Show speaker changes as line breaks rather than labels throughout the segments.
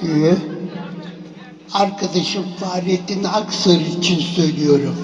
Köyü arkadaşım Fahrettin Aksır için söylüyorum.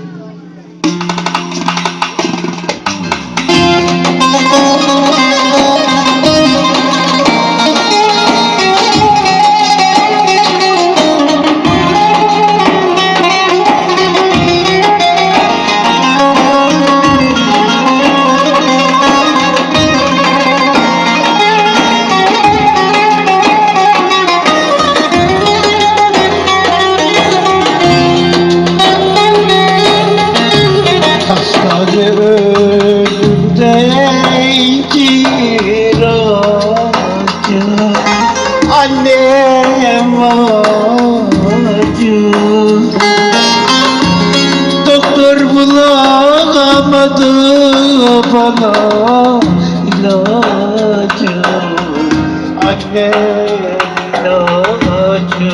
Doktor bulamadı bana ilacı Annem ilacı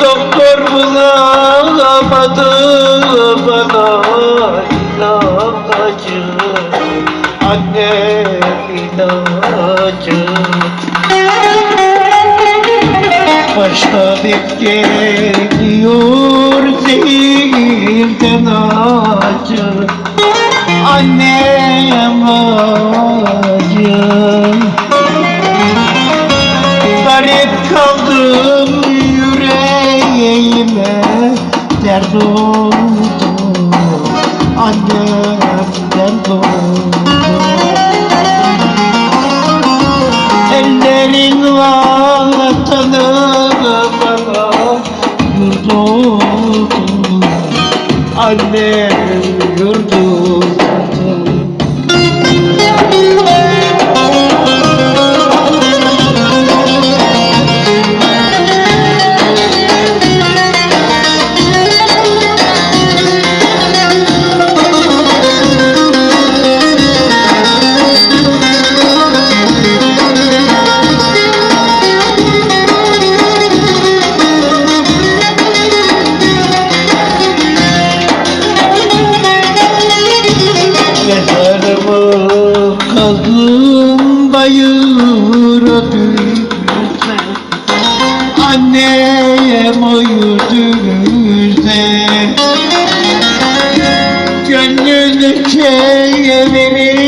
Doktor bulamadı bana ilacı Anne ilacı Başta bir geliyor zehirden acı Annem acı. Garip kaldım yüreğime Dert oldu. Annem dert oldu Annem aklımda yürüdü Annem uyudu yüzde Gönlünü çevirir